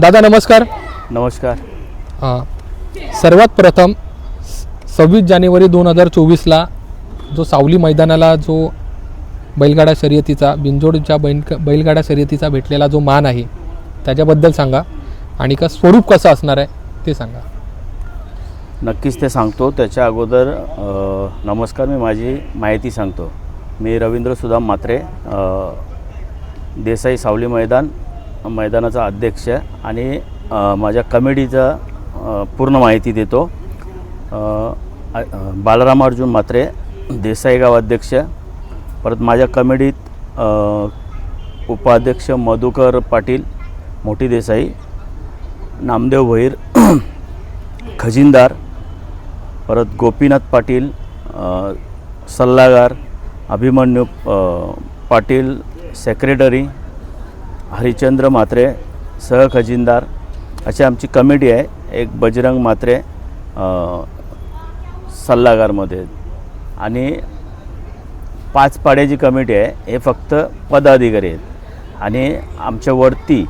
दादा नमस्कार. नमस्कार. हां. सर्वात प्रथम सव्वीस जानेवारी दोन हजार चोवीसला जो सावली मैदानाला जो बैलगाडा शर्यतीचा बिंजोडच्या बैल बैलगाडा शर्यतीचा भेटलेला जो मान आहे त्याच्याबद्दल सांगा. आणि का स्वरूप कसं असणार आहे ते सांगा. नक्कीच ते सांगतो. त्याच्या अगोदर अ, नमस्कार मी माझी माहिती सांगतो. मी रवींद्र सुदाम मात्रे अ, देसाई सावली मैदान मैदानाचा अध्यक्ष आणि माझ्या कमिटीचा पूर्ण माहिती देतो. बालराम अर्जुन मात्रे देसाई गाव अध्यक्ष परत माझ्या कमिटीत उपाध्यक्ष मधुकर पाटील मोठी देसाई नामदेव भैर खजिनदार परत गोपीनाथ पाटील सल्लागार अभिमन्यू पाटील सेक्रेटरी हरिचंद्र म्हात्रे सहखजिनदार अशी आमची कमिटी आहे. एक बजरंग म्हात्रे सल्लागारमध्ये. आणि पाच पाड्याची कमिटी आहे. हे फक्त पदाधिकारी आहेत. आणि आमच्या वरती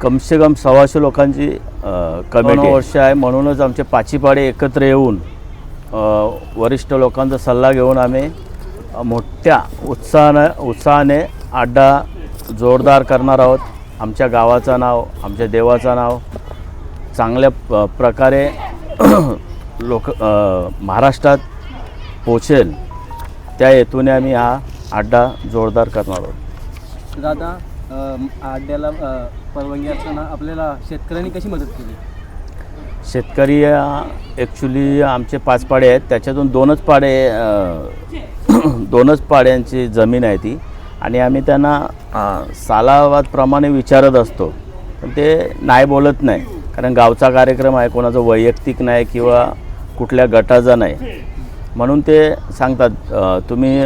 कमसे कम सव्वाशे लोकांची कमिटी वर्ष आहे. म्हणूनच आमचे पाची पाडे एकत्र येऊन वरिष्ठ लोकांचा सल्ला घेऊन आम्ही मोठ्या उत्साहानं उत्साहाने अड्डा जोरदार करणार आहोत. आमच्या गावाचं नाव आमच्या देवाचं नाव. चांगल्या प्रकारे लोक महाराष्ट्रात पोचेल. त्या हेतूने आम्ही हा अड्डा जोरदार करणार आहोत. दादा अम, आड्याला अ, परवानगी असताना आपल्याला शेतकऱ्यांनी कशी मदत केली? शेतकरी ॲक्च्युली आमचे पाच पाडे आहेत. त्याच्यातून दोनच पाडे दोनच पाड्यांची जमीन आहे ती. आणि आम्ही त्यांना सालावादप्रमाणे विचारत असतो. पण ते नाही बोलत नाही. कारण गावचा कार्यक्रम आहे कोणाचं वैयक्तिक नाही किंवा कुठल्या गटाचा नाही. म्हणून ते सांगतात तुम्ही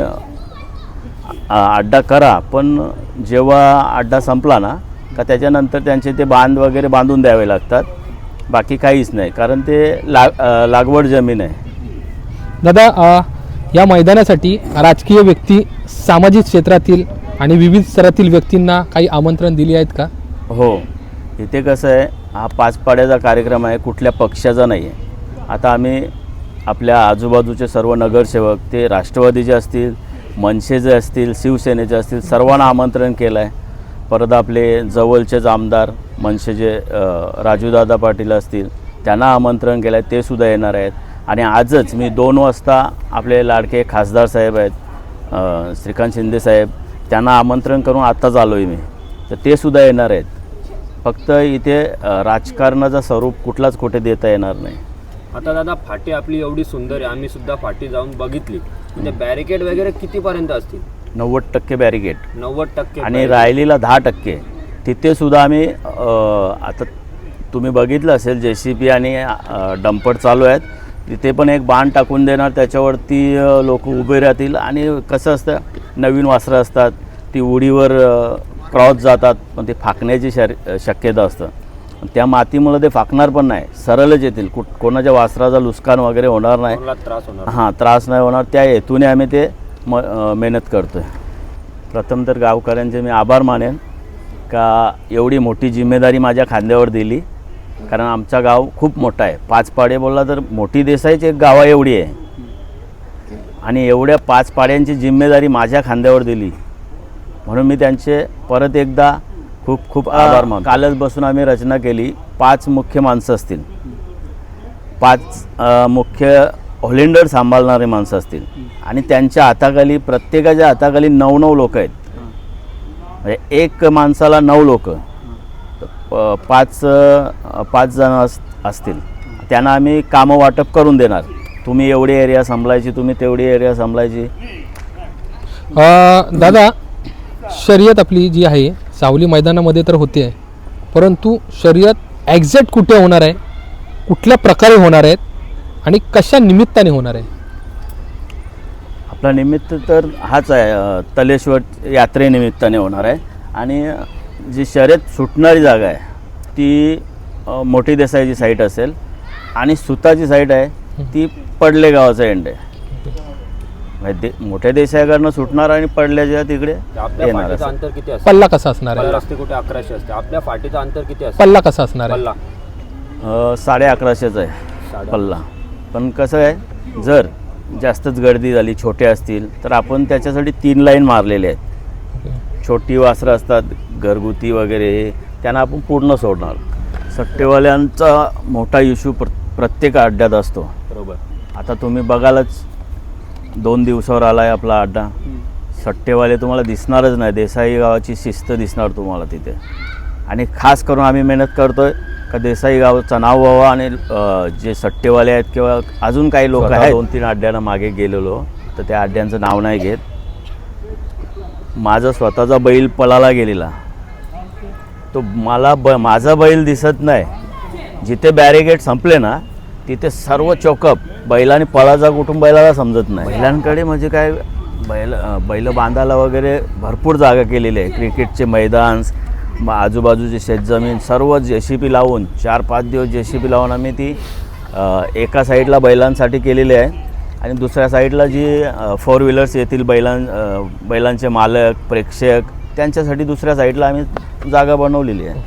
अड्डा करा पण जेव्हा अड्डा संपला ना का त्याच्यानंतर त्यांचे ते बांध वगैरे बांधून द्यावे लागतात. बाकी काहीच नाही. कारण ते लाग लागवड जमीन आहे. दादा या मैदानासाठी राजकीय व्यक्ती सामाजिक क्षेत्रातील आणि विविध स्तरातील व्यक्तींना काही आमंत्रण दिली आहेत का? हो. इथे कसं आहे हा पाचपाड्याचा कार्यक्रम आहे कुठल्या पक्षाचा नाही आहे आता आम्ही आपल्या आजूबाजूचे सर्व नगरसेवक ते राष्ट्रवादीचे असतील मनसेचे असतील शिवसेनेचे असतील सर्वांना आमंत्रण केलं आहे परत आपले जवळचेच आमदार मनसेचे राजूदादा पाटील असतील त्यांना आमंत्रण केलं आहे ते सुद्धा येणार आहेत. आणि आजच मी दोन वाजता आपले लाडके खासदार साहेब आहेत श्रीकांत शिंदे साहेब त्यांना आमंत्रण करून आत्ताच आलो आहे मी. तर ते सुद्धा येणार आहेत. फक्त इथे राजकारणाचं स्वरूप कुठलाच कुठे देता येणार नाही. आता दादा फाटी आपली एवढी सुंदर आहे आम्ही सुद्धा फाटी जाऊन बघितली. म्हणजे बॅरिकेड वगैरे कितीपर्यंत असतील? नव्वद टक्के बॅरिगेट नव्वद टक्के आणि राहिलेला दहा टक्के. तिथे सुद्धा आम्ही आता तुम्ही बघितलं असेल जे सी पी आणि डंपर चालू आहेत. तिथे पण एक बाण टाकून देणार त्याच्यावरती लोक उभे राहतील. आणि कसं असतं नवीन वासरं असतात ती उडीवर क्रॉस जातात पण ते फाकण्याची शर शक्यता असतं. त्या मातीमुळे ते फाकणार पण नाही सरळच येतील. कुठ कोणाच्या वासराचं नुकसान वगैरे होणार नाही. त्रास होणार हां त्रास नाही होणार. त्या हेतूने आम्ही ते म मेहनत करतो आहे प्रथम तर गावकऱ्यांचे मी आभार मानेन का एवढी मोठी जिम्मेदारी माझ्या खांद्यावर दिली. कारण आमचा गाव खूप मोठा आहे. पाच पाडे बोलला तर मोठी देसाईची एक गावा एवढी आहे. आणि एवढ्या पाच पाड्यांची जिम्मेदारी माझ्या खांद्यावर दिली. म्हणून मी त्यांचे परत एकदा खूप खूप आभार मान कालच बसून आम्ही रचना केली. पाच मुख्य माणसं असतील. पाच मुख्य होलेंडर सांभाळणारे माणसं असतील. आणि त्यांच्या हाताखाली प्रत्येकाच्या हाताखाली नऊ नऊ लोक आहेत. म्हणजे एक माणसाला नऊ लोक. पाच पाच जण अस असतील. त्यांना आम्ही कामं वाटप करून देणार. तुम्ही एवढी एरिया सांभाळायची तुम्ही तेवढी एरिया सांभाळायची. दादा शर्यत आपली जी आहे सावली मैदानामध्ये तर होते आहे. परंतु शर्यत एक्झॅक्ट कुठे होणार आहे कुठल्या प्रकारे होणार आहेत आणि कशा निमित्ताने होणार आहे? आपला निमित्त तर हाच आहे तलेश्वर यात्रेनिमित्ताने होणार आहे. आणि जी शर्यत सुटणारी जागा आहे ती मोठी देसाईची साईट असेल आणि सुताची साईट आहे ती पडले गावाचा एंड आहे. म्हणजे दे मोठ्या देशाकडनं सुटणार आणि पडल्याच्या तिकडे. अंतर किती पल्ला कसा असणार आहे? कुठे अकराशे असते? आपल्या फाटीचं अंतर किती असतं? पल्ला कसा असणार आहे? साडे अकराशेचा आहे पल्ला. पण कसं आहे जर जास्तच गर्दी झाली छोटे असतील तर आपण त्याच्यासाठी तीन लाईन मारलेले आहेत. छोटी वासरं असतात घरगुती वगैरे त्यांना आपण पूर्ण सोडणार. सट्टेवाल्यांचा मोठा इश्यू प्र प्रत्येक अड्ड्यात असतो. बरोबर. आता तुम्ही बघालच दोन दिवसावर आला आहे आपला अड्डा. सट्टेवाले तुम्हाला दिसणारच नाही देसाई गावाची शिस्त दिसणार तुम्हाला तिथे. आणि खास करून आम्ही मेहनत करतोय का देसाई गावचं नाव व्हावं आणि जे सट्टेवाले आहेत किंवा अजून काही लोक आहेत दोन तीन अड्ड्यानं मागे गेलेलो तर त्या अड्ड्यांचं नाव नाही घेत. माझा स्वतःचा बैल पळाला गेलेला. तो मला ब माझा बैल दिसत नाही. जिथे बॅरिगेट संपले ना तिथे सर्व चौकअप बैलाने पळाचा कुठून बैलाला समजत नाही. बैलांकडे म्हणजे काय बैल बैल बांधायला वगैरे भरपूर जागा केलेली आहे. क्रिकेटचे मैदान आजूबाजूची आजूबाजूचे शेतजमीन सर्व जे सी पी लावून चार पाच दिवस जे सी पी लावून आम्ही ती एका साईडला बैलांसाठी केलेली आहे. आणि दुसऱ्या साईडला जी फोर व्हीलर्स येतील बैलां बैलांचे मालक प्रेक्षक त्यांच्यासाठी दुसऱ्या साईडला आम्ही जागा बनवलेली आहे.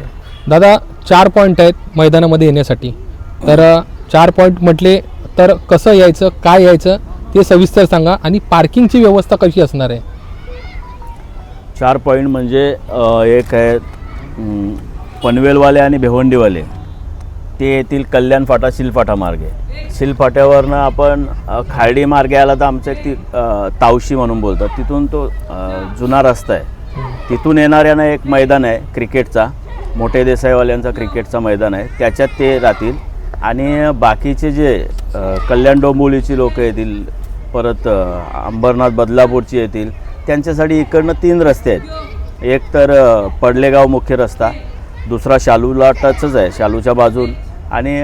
दादा चार पॉईंट आहेत मैदानामध्ये येण्यासाठी. तर चार पॉईंट म्हटले तर कसं यायचं काय यायचं ते सविस्तर सांगा. आणि पार्किंगची व्यवस्था कशी असणार आहे? चार पॉईंट म्हणजे एक आहे पनवेलवाले आणि भिवंडीवाले. ते येतील कल्याण फाटा शिलफाटा मार्गे. शिलफाट्यावरनं आपण खार्डी मार्गे आला तर आमच्या ती तावशी म्हणून बोलतात. तिथून तो जुना रस्ता आहे. तिथून येणाऱ्यानं एक मैदान आहे क्रिकेटचा. मोठे देसाईवाल्यांचा क्रिकेटचा मैदान आहे. त्याच्यात ते राहतील. आणि बाकीचे जे कल्याण डोंबोलीची लोक येतील परत अंबरनाथ बदलापूरची येतील त्यांच्यासाठी इकडनं तीन रस्ते आहेत. एक तर पडलेगाव मुख्य रस्ता दुसरा शालूला टचच आहे शालूच्या बाजून. आणि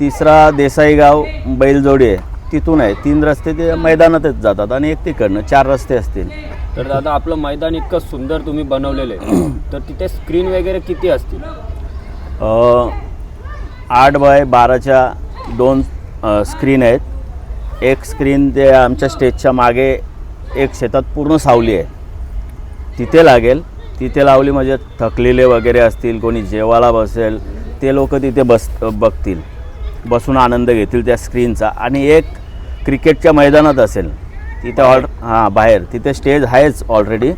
तिसरा देसाईगाव बैलजोडी आहे. तिथून आहे. तीन रस्ते ते मैदानातच जातात आणि एक तिकडनं चार रस्ते असतील. तर दादा आपलं मैदान इतकं सुंदर तुम्ही बनवलेलं आहे. तर तिथे स्क्रीन वगैरे किती असतील? आठ बाय बाराच्या दोन स्क्रीन आहेत. एक स्क्रीन ते आमच्या स्टेजच्या मागे एक शेतात पूर्ण सावली आहे. तिथे लागेल. तिथे लावली म्हणजे थकलेले वगैरे असतील कोणी जेवायला बसेल ते लोक तिथे बस बघतील. बसून आनंद घेतील त्या स्क्रीनचा आणि एक क्रिकेटच्या मैदानात असेल तिथे ऑल हां बाहेर. तिथे स्टेज आहेच ऑलरेडी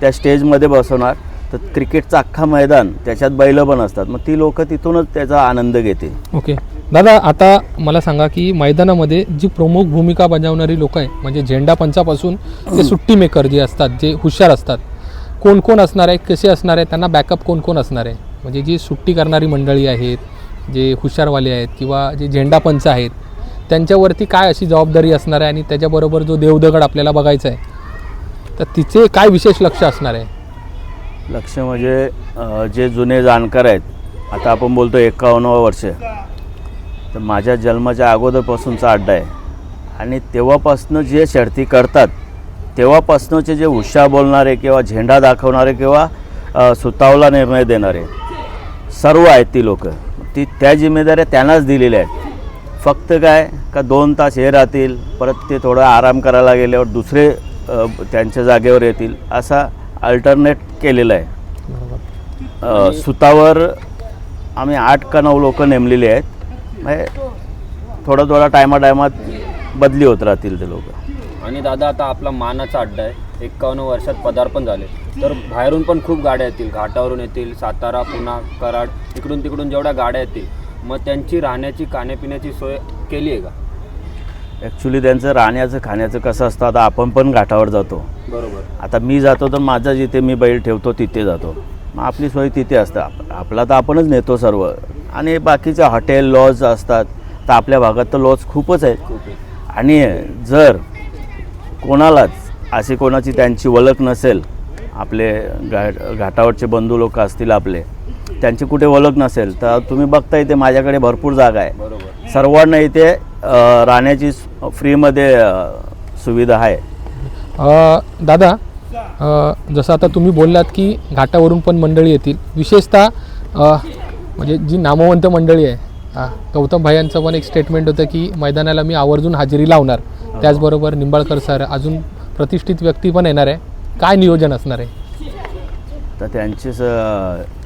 त्या स्टेजमध्ये बसवणार. तर क्रिकेटचं अख्खा मैदान त्याच्यात बैलं पण असतात. मग ती लोक तिथूनच त्याचा आनंद घेतील. ओके. दादा आता मला सांगा की मैदानामध्ये जी प्रमुख भूमिका बजावणारी लोक आहे म्हणजे झेंडा पंचापासून ते सुट्टी मेकर जे असतात जे हुशार असतात कोण कोण असणार आहे कसे असणार आहे त्यांना बॅकअप कोण कोण असणार आहे? म्हणजे जी सुट्टी करणारी मंडळी आहेत जे हुशारवाले आहेत किंवा जे झेंडापंच आहेत त्यांच्यावरती काय अशी जबाबदारी असणार आहे आणि त्याच्याबरोबर जो देवदगड आपल्याला बघायचा आहे तर तिचे काय विशेष लक्ष असणार आहे? लक्ष म्हणजे जे जुने जाणकार आहेत आता आपण बोलतो एकावन्नवा वर्ष तर माझ्या जन्माच्या अगोदरपासूनचा अड्डा आहे. आणि तेव्हापासनं जे शर्ती करतात तेव्हापासनंचे जे हुशार बोलणारे किंवा झेंडा दाखवणारे किंवा सुतावला निर्णय देणारे सर्व आहेत ती लोक. ती त्या जिम्मेदाऱ्या त्यांनाच दिलेल्या आहेत. फक्त काय? का दोन तास हे राहतील परत ते थोडं आराम करायला गेल्यावर दुसरे त्यांच्या जागेवर येतील असा अल्टरनेट केलेला आहे. सुतावर आम्ही आठ का नऊ लोक नेमलेली आहेत. म्हणजे थोडा थोडा टायमा टायमात बदली होत राहतील ते लोक. आणि दादा आता आपला मानाचा अड्डा आहे. एक्कावन्न वर्षात पदार्पण झाले. तर बाहेरून पण खूप गाड्या येतील. घाटावरून येतील सातारा पुणा कराड इकडून तिकडून जेवढ्या गाड्या येतील मग त्यांची राहण्याची खाण्यापिण्याची सोय केली आहे का? ॲक्च्युली त्यांचं राहण्याचं खाण्याचं कसं असतं आता आपण पण घाटावर जातो. बरोबर. आता मी जातो तर माझा जिथे मी बैल ठेवतो तिथे जातो. मग आपली सोय तिथे असतं. आप आपला तर आपणच नेतो सर्व. आणि बाकीचे हॉटेल लॉज असतात. तर आपल्या भागात तर लॉज खूपच आहेत. खूप आहे आणि जर कोणालाच अशी कोणाची त्यांची ओळख नसेल आपले घाट घाटावरचे बंधू लोक असतील आपले त्यांची कुठे ओळख नसेल तर तुम्ही बघता इथे माझ्याकडे भरपूर जागा आहे. बरोबर. सर्वांना इथे राहण्याची फ्रीमध्ये सुविधा आहे. अ, दादा अ, जसं आता तुम्ही बोललात की घाटावरून पण मंडळी येतील विशेषतः म्हणजे जी नामवंत मंडळी आहे हा, गौतम भाई यांचं पण एक स्टेटमेंट होतं की मैदानाला मी आवर्जून हजेरी लावणार. त्याचबरोबर निंबाळकर सर अजून प्रतिष्ठित व्यक्ती पण येणार आहे. काय नियोजन असणार आहे? तर त्यांचीच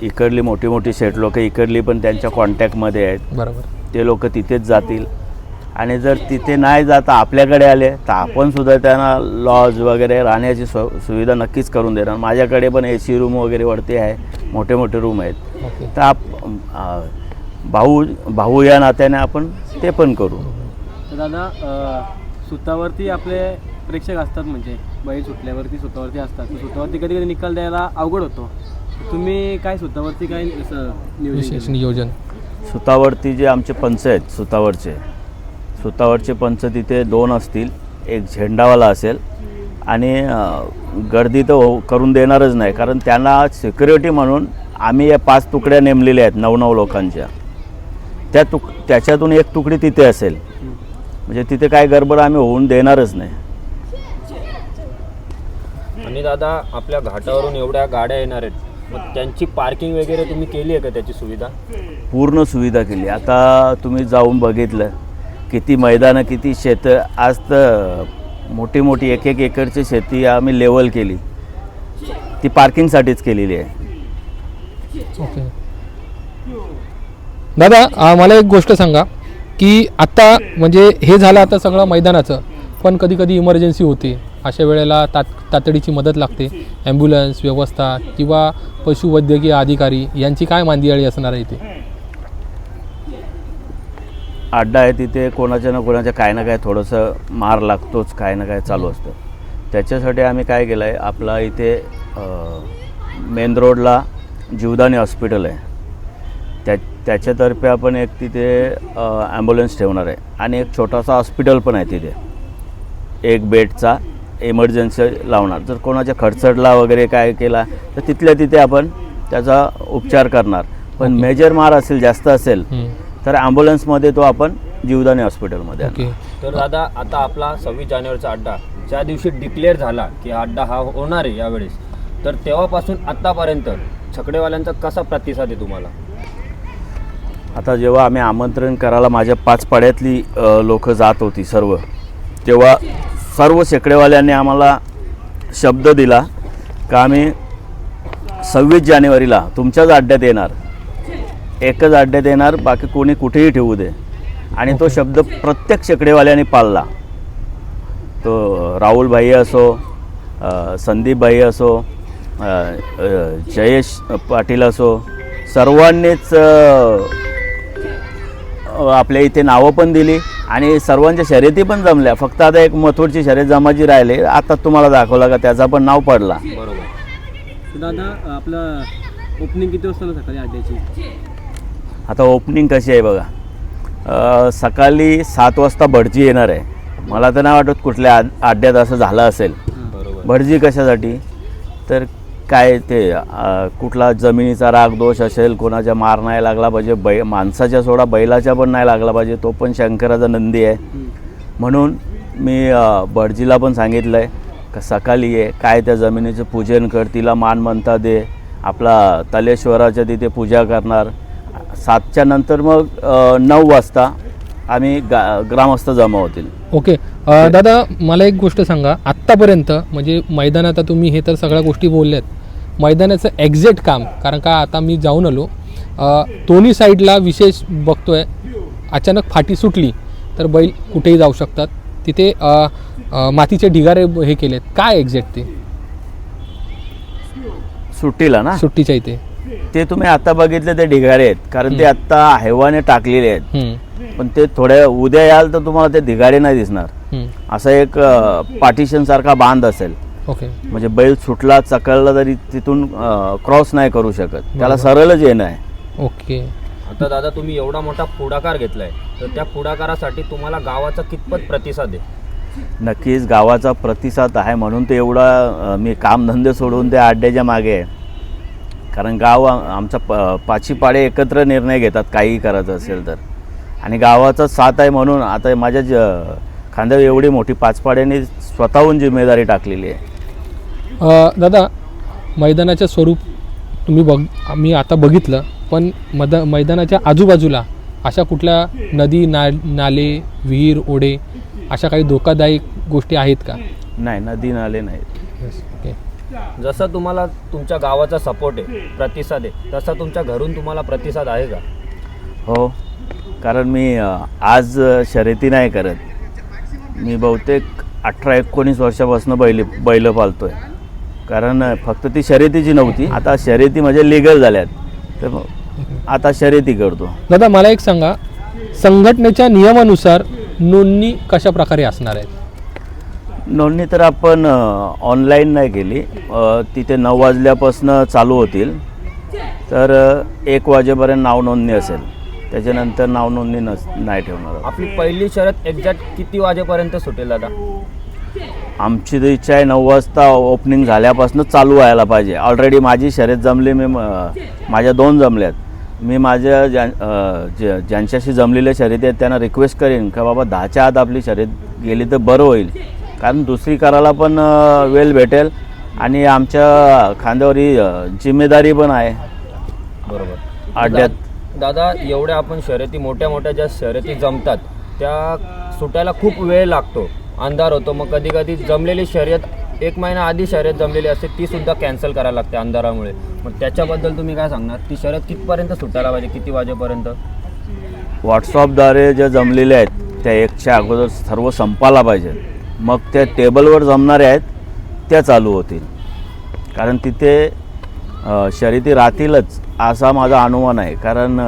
इकडली मोठी मोठी शेट लोक इकडली पण त्यांच्या कॉन्टॅक्टमध्ये आहेत. बरोबर. ते लोक तिथेच जातील. आणि जर तिथे नाही जाता आपल्याकडे आले तर आपण सुद्धा त्यांना लॉज वगैरे राहण्याची सु सुविधा नक्कीच करून देणार. माझ्याकडे पण ए सी रूम वगैरे वरती आहे. मोठे मोठे रूम आहेत. तर आप भाऊ भाऊ या नात्याने आपण ते पण करू. दादा सुतावरती आपले प्रेक्षक असतात म्हणजे बैल सुटल्यावरती सुतावरती असतात. तर सुतावरती कधी कधी निकाल द्यायला अवघड होतो. तुम्ही काय सुतावरती काय असं नियोजन विशेष केलं? नियोजन. सुतावरती जे आमचे पंच आहेत सुतावरचे. सुतावरचे पंच तिथे दोन असतील. एक झेंडावाला असेल. आणि गर्दी तर हो करून देणारच नाही. कारण त्यांना सिक्युरिटी म्हणून आम्ही या पाच तुकड्या नेमलेल्या आहेत नऊ नऊ लोकांच्या. त्या तुक त्याच्यातून एक तुकडी तिथे असेल. म्हणजे तिथे काय गडबड आम्ही होऊन देणारच नाही. आणि दादा आपल्या घाटावरून एवढ्या गाड्या येणार आहेत. मग त्यांची पार्किंग वगैरे तुम्ही केली आहे का त्याची सुविधा? पूर्ण सुविधा केली. आता तुम्ही जाऊन बघितलं किती मैदानं किती शेतं. आज तर मोठी मोठी एक एक एकरची शेती आम्ही लेवल केली. ती पार्किंगसाठीच केलेली आहे. ओके दादा मला एक गोष्ट सांगा. की आत्ता म्हणजे हे झालं आता सगळं मैदानाचं पण कधी कधी इमर्जन्सी होते. अशा वेळेला तात तातडीची मदत लागते. ॲम्ब्युलन्स व्यवस्था किंवा पशुवैद्यकीय अधिकारी यांची काय मांदियाळी असणार आहे इथे? अड्डा आहे तिथे कोणाच्या ना कोणाच्या काय ना काय थोडंसं मार लागतोच काय ना काय चालू असतं. त्याच्यासाठी आम्ही काय केलं आहे आपला इथे मेन रोडला जीवदानी हॉस्पिटल आहे. त्याच्यातर्फे आपण एक तिथे ॲम्ब्युलन्स ठेवणार आहे. आणि एक छोटासा हॉस्पिटल पण आहे तिथे. एक बेडचा इमर्जन्सी लावणार. जर कोणाच्या खडचडला वगैरे काय केला तर तिथल्या तिथे आपण त्याचा उपचार करणार. पण ओके. मेजर मार असेल जास्त असेल हम्म, तर ॲम्ब्युलन्समध्ये तो आपण जीवदानी हॉस्पिटलमध्ये. ओके. तर दादा आता आपला सव्वीस जानेवारीचा अड्डा ज्या दिवशी डिक्लेअर झाला की हा अड्डा हा होणार आहे यावेळेस तर तेव्हापासून आत्तापर्यंत छकडेवाल्यांचा कसा प्रतिसाद आहे तुम्हाला? आता जेव्हा आम्ही आमंत्रण करायला माझ्या पाच पाड्यातली लोक जात होती सर्व तेव्हा सर्व शेकडेवाल्यांनी आम्हाला शब्द दिला का आम्ही सव्वीस जानेवारीला तुमच्याच अड्ड्यात येणार एकच अड्ड्यात येणार बाकी कोणी कुठेही ठेवू दे. आणि तो शब्द प्रत्येक शेकडेवाल्याने पाळला. तो राहुल भाई असो संदीपभाई संदीप भाई असो जयेश पाटील असो सर्वांनीच आपल्या इथे नावं पण दिली आणि सर्वांच्या शर्यती पण जमल्या. फक्त आता एक मथुरची शर्यत जमाची राहिली. आता तुम्हाला दाखवला का त्याचा पण नाव पडला. बरोबर. दादा आपलं ओपनिंग किती वाजता सकाळी अड्ड्याची आता ओपनिंग कशी आहे बघा. सकाळी सात वाजता भटजी येणार आहे. मला तर नाही वाटत कुठल्या आड- अड्ड्यात असं झालं असेल. बरोबर. भटजी कशासाठी? तर काय ते अ, कुठला जमिनीचा राग दोष असेल कोणाच्या मार नाही लागला पाहिजे बै माणसाच्या सोडा बैलाच्या पण नाही लागला पाहिजे तो पण शंकराचा नंदी आहे. म्हणून मी अ, भटजीला पण सांगितलं आहे का सकाळी ये काय त्या जमिनीचं पूजन कर तिला मान म्हणता दे आपला तलेश्वराच्या तिथे पूजा करणार. सातच्या नंतर मग अ, नऊ वाजता आम्ही गा ग्रामस्थ जमा होतील ओके. अ, दादा मला एक गोष्ट सांगा. आत्तापर्यंत म्हणजे मैदानात आता तुम्ही हे तर सगळ्या गोष्टी बोलल्यात मैदानाचं एक्झॅक्ट काम. कारण का आता मी जाऊन आलो. दोन्ही साईडला विशेष बघतोय. अचानक फाटी सुटली तर बैल कुठेही जाऊ शकतात. तिथे मातीचे ढिगारे हे केलेत. काय एक्झॅक्ट ते? सुट्टीला ना? सुट्टीच्या इथे. ते तुम्ही आता बघितले ते ढिगारे आहेत. कारण ते आत्ता हैवाने टाकलेले आहेत. पण ते थोड्या उद्या याल तर तुम्हाला ते ढिगारे नाही दिसणार. असा एक पार्टिशन सारखा बांध असेल. ओके. म्हणजे बैल सुटला चकळला तरी तिथून क्रॉस नाही करू शकत. त्याला सरळच येणं आहे. ओके. आता दादा तुम्ही एवढा मोठा पुढाकार घेतलाय तर त्या पुढाकारासाठी तुम्हाला गावाचा कितपत प्रतिसाद आहे? नक्कीच गावाचा प्रतिसाद आहे म्हणून ते एवढा मी कामधंदे सोडून त्या अड्ड्याच्या मागे आहे. कारण गाव आमचा प पाची पाडे एकत्र निर्णय घेतात काहीही करायचं असेल तर. आणि गावाचा साथ आहे म्हणून आता माझ्या ज खांद्यावर एवढी मोठी पाचपाड्याने स्वतःहून जिम्मेदारी टाकलेली आहे. दादा मैदानाचं स्वरूप तुम्ही बघ मी आता बघितलं पण मद मैदानाच्या आजूबाजूला अशा कुठल्या नदी ना नाले विहीर ओढे अशा काही धोकादायक गोष्टी आहेत का? नाही नदी नाले नाहीत. ओके जसं तुम्हाला तुमच्या गावाचा सपोर्ट आहे प्रतिसाद आहे तसा तुमच्या घरून तुम्हाला प्रतिसाद आहे का? हो कारण मी आज शर्यती नाही करत. मी बहुतेक अठरा एकोणीस वर्षापासून बैल बैल पालतो आहे कारण फक्त ती शर्यतीची नव्हती. आता शर्यती म्हणजे लिगल झाल्यात. तर मग आता शर्यती करतो. दादा मला एक सांगा. संघटनेच्या नियमानुसार नोंदणी कशा प्रकारे असणार आहे नोंदणी तर आपण ऑनलाईन नाही केली. तिथे नऊ वाजल्यापासून चालू होतील. तर एक वाजेपर्यंत नाव नोंदणी असेल. त्याच्यानंतर नाव नोंदणी नस नाही ठेवणार. आपली पहिली शर्यत एक्झॅक्ट किती वाजेपर्यंत सुटेल दादा? आमची तर इच्छा आहे नऊ वाजता ओपनिंग झाल्यापासून चालू व्हायला पाहिजे. ऑलरेडी माझी शर्यत जमली मी माझ्या दोन जमल्यात मी माझ्या ज्या ज्यांच्याशी जमलेल्या शर्यती आहेत त्यांना रिक्वेस्ट करेन का बाबा दहाच्या आत आपली शर्यत गेली तर बरं होईल. कारण दुसरी करायला पण वेळ भेटेल आणि आमच्या खांद्यावर ही जिम्मेदारी पण आहे. बरोबर. अड्ड्यात दादा एवढ्या आपण शर्यती मोठ्या मोठ्या ज्या शर्यती जमतात त्या सुटायला खूप वेळ लागतो. अंधार होतो. मग कधी कधी जमलेली शर्यत एक महिना आधी शर्यत जमलेली असते ती सुद्धा कॅन्सल करायला लागते अंधारामुळे. मग त्याच्याबद्दल तुम्ही काय सांगणार? ती शर्यत कितपर्यंत सुटायला पाहिजे? किती वाजेपर्यंत? व्हॉट्सअपद्वारे ज्या जमलेल्या आहेत त्या एकच्या अगोदर सर्व संपायला पाहिजे. मग त्या टेबलवर जमणाऱ्या आहेत त्या चालू होतील. कारण तिथे शर्यती राहतीलच असा माझा अनुमान आहे. कारण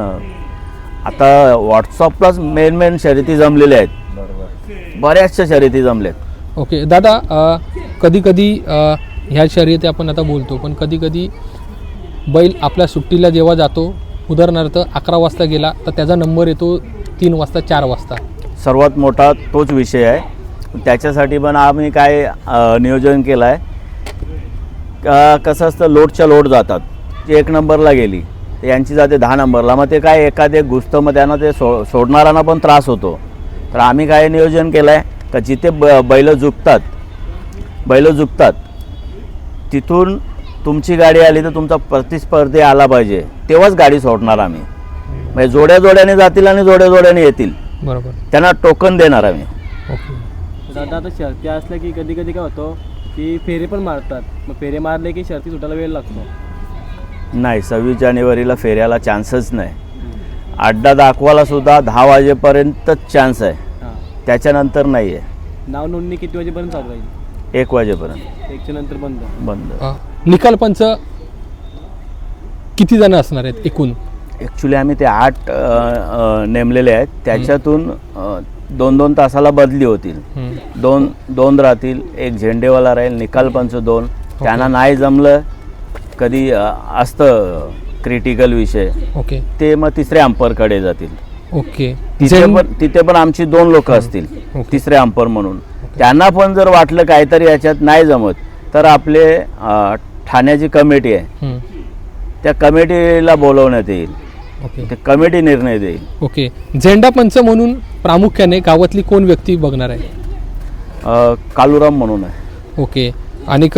आता व्हॉट्सअपलाच मेन मेन शर्यती जमलेल्या आहेत. बऱ्याचशा शर्यती जमल्यात ओके दादा कधी कधी ह्या शर्यती आपण आता बोलतो पण कधी कधी बैल आपल्या सुट्टीला जेव्हा जातो उदाहरणार्थ अकरा वाजता गेला तर त्याचा नंबर येतो तीन वाजता चार वाजता. सर्वात मोठा तोच विषय आहे. त्याच्यासाठी पण आम्ही काय नियोजन केलं आहे का कसं असतं लोटच्या लोट जातात. ती एक नंबरला गेली यांची जाते दहा नंबरला. मग ते काय एखादे घुसतं मग त्यांना ते सो सोडणाऱ्यांना पण त्रास होतो. तर आम्ही काय नियोजन केलं आहे का जिथे ब बैलं झुकतात बैलं झुकतात तिथून तुमची गाडी आली तर तुमचा प्रतिस्पर्धी आला पाहिजे. तेव्हाच गाडी सोडणार आम्ही. म्हणजे जोड्या जोड्याने जातील आणि जोड्या जोड्याने येतील. बरोबर. त्यांना टोकन देणार आम्ही. ओके. दादा आता शर्ती असल्या की कधी कधी काय होतं की फेरे पण मारतात. मग फेरे मारले की शर्ती सुटायला वेळ लागतो. नाही सव्वीस जानेवारीला फेऱ्याला चान्सच नाही. अड्डा दाखवायला सुद्धा दहा वाजेपर्यंतच चान्स आहे. हां. त्याच्यानंतर नाही आहे नाव नोंदणी किती वाजेपर्यंत चालू राहील? एक वाजेपर्यंत. एकच्या नंतर बंद. बंद. अ, निकाल पंच किती जण असणार आहेत एकूण? ॲक्च्युली आम्ही ते आठ अ, अ, नेमलेले आहेत. त्याच्यातून दोन दोन तासाला बदली होतील. हम्म. दोन दोन राहतील. एक झेंडेवाला राहील निकाल पंच दोन. त्यांना नाही जमलं कधी अ, असतं क्रिटिकल विषय. ओके. ते मग तिसऱ्या अंपरकडे जातील. ओके. तिथे पण तिथे पण आमची दोन लोक असतील. तिसरे अंपर म्हणून. त्यांना पण जर वाटलं काहीतरी याच्यात नाही जमत तर आपले ठाण्याची कमिटी आहे. त्या कमिटीला बोलवण्यात येईल. ओके. ते कमिटी निर्णय देईल. ओके. झेंडा पंच म्हणून प्रामुख्याने गावातली कोण व्यक्ती बघणार आहे? कालुराम म्हणून आहे. ओके. आणि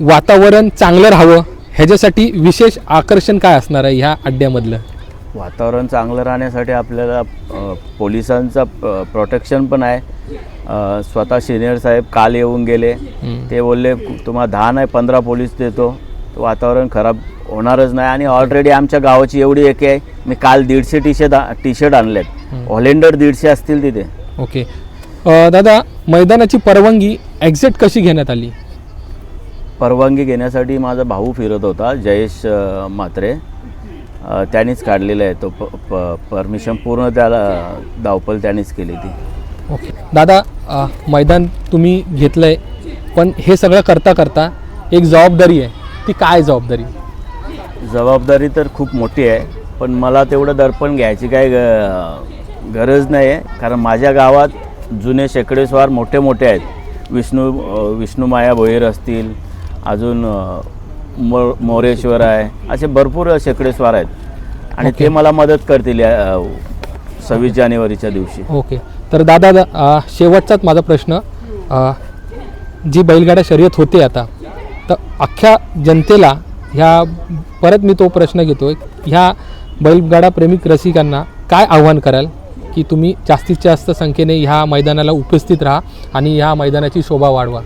वातावरण चांगलं राहावं? ह्याच्यासाठी विशेष आकर्षण काय असणार आहे ह्या अड्ड्यामधलं? वातावरण चांगलं राहण्यासाठी आपल्याला अ, पोलिसांचा प्रोटेक्शन पण आहे. अ, स्वतः सिनियर साहेब काल येऊन गेले. हम्म. ते बोलले तुम्हाला दहा नाही पंधरा पोलीस देतो. तर वातावरण खराब होणारच नाही आणि ऑलरेडी आमच्या गावाची एवढी एके आहे. मी काल दीडशे टी शर्ट टी शर्ट आणलेत. हम्म. ऑलेंडर दीडशे असतील तिथे. ओके. अ, दादा मैदानाची परवानगी एक्झॅक्ट कशी घेण्यात आली? परवानगी घेण्यासाठी माझा भाऊ फिरत होता जयेश अ, त्यांनीच काढलेला आहे तो प प परमिशन. पूर्ण त्याला धावपल त्यांनीच केली ती. ओके. दादा अ, मैदान तुम्ही घेतलं आहे पण हे सगळं करता करता एक जबाबदारी आहे. ती काय जबाबदारी? जबाबदारी तर खूप मोठी आहे पण मला तेवढं दर्पण घ्यायची काय ग- गरज नाही आहे कारण माझ्या गावात जुने शेकडेस्वार मोठे मोठे आहेत. विष्णू अ, विष्णुमाया भोईर असतील अजून मो मोरेश्वर आहे. असे भरपूर शेकडेस्वार आहेत. आणि. ते मला मदत करतील या सव्वीस जानेवारीच्या दिवशी. ओके. तर दादा अ, शेवटचाच माझा प्रश्न. जी बैलगाड्या शर्यत होते आता तर अख्ख्या जनतेला ह्या परत मी तो प्रश्न घेतो. ह्या बैलगाडा प्रेमिक रसिकांना काय आव्हान कराल? की तुम्ही जास्तीत जास्त संख्येने ह्या मैदानाला उपस्थित राहा आणि ह्या मैदानाची शोभा वाढवा.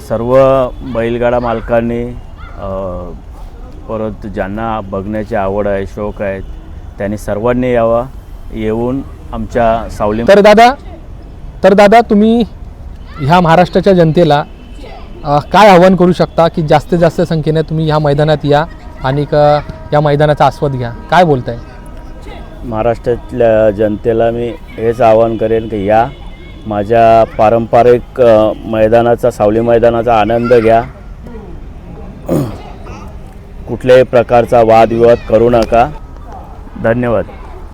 सर्व बैलगाडा मालकांनी परत ज्यांना बघण्याची आवड आहे शौक आहे त्यांनी सर्वांनी यावं येऊन आमच्या सावली तर दादा तर दादा तुम्ही ह्या महाराष्ट्राच्या जनतेला काय आव्हान करू शकता की जास्तीत जास्त संख्येने तुम्ही ह्या मैदानात या आणि क- या मैदानाचा आस्वाद घ्या? काय बोलताय? महाराष्ट्रातल्या जनतेला मी हेच आवाहन करेन की या माझ्या पारंपरिक मैदानाचा सावली मैदानाचा आनंद घ्या. कुठल्याही प्रकारचा वादविवाद करू नका. धन्यवाद.